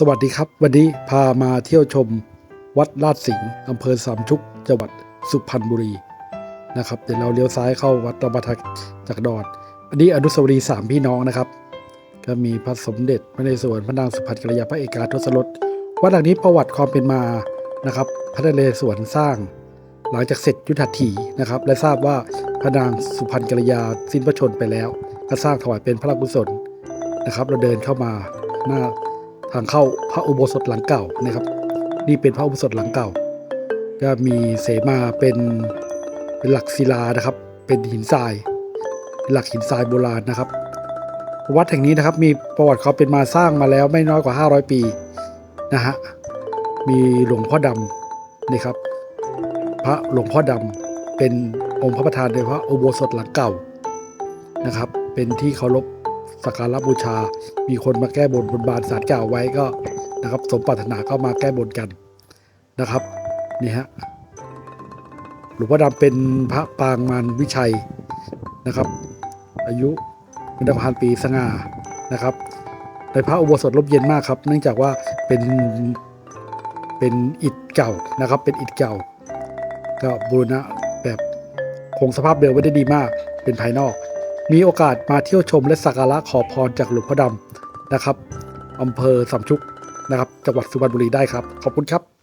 สวัสดีครับ วันนี้พามาเที่ยวชมวัดลาดสิงห์อำเภอสามชุกจังหวัดสุพรรณบุรีนะครับเดี๋ยวเราเลี้ยวซ้ายเข้าวัดระบทักจากดอนอันนี้อนุสาวรีย์สามพี่น้องนะครับ ก็มีพระสมเด็จพระในเรศวรพระนางสุพรรณกัลยาพระเอกาทศรสวัดหลังนี้ประวัติความเป็นมานะครับพระนเรศวรสร้าง หลังจากเสร็จยุทธถีนะครับ และทราบว่าพระนางสุพรรณกัลยาสิ้นพระชนไปแล้ว ก็สร้างถวายเป็นพระราชกุศลนะครับ เราเดินเข้ามาหน้าางเข้าพระอุโบสถหลังเก่านะครับ นี่เป็นพระอุโบสถหลังเก่า ก็มีเสมาเป็นเป็นหลักศิลานะครับ เป็นหินทราย หลักหินทรายโบราณนะครับ วัดแห่งนี้นะครับมีประวัติควาเป็นมาสร้างมาแล้วไม่น้อยกว่า 500 ปีนะฮะมีหลวงพ่อดำนี่ครับ พระหลวงพ่อดำเป็นองค์พระประธานในพระอุโบสถหลังเก่านะครับ เป็นที่เคารพ สักการะบูชา มีคนมาแก้บนบนบานสารกล่าไว้ก็นะครับ สมปรารถนาก็มาแก้บนกันนะครับนี่ฮะหลวงพ่อดำเป็นพระปางมารวิชัยนะครับ อายุเป็นพันปีสง่านะครับในพระอุโบสถร่มเย็นมากครับ เนื่องจากว่าเป็นเป็นอิฐเก่านะครับ เป็นอิฐเก่า ก็บูรณะแบบคงสภาพเดิมไว้ได้ดีมากเป็นภายนอก มีโอกาสมาเที่ยวชมและสักการะขอพรจากหลวงพ่อดำนะครับอำเภอสามชุกนะครับ จังหวัดสุพรรณบุรีได้ครับ ขอบคุณครับ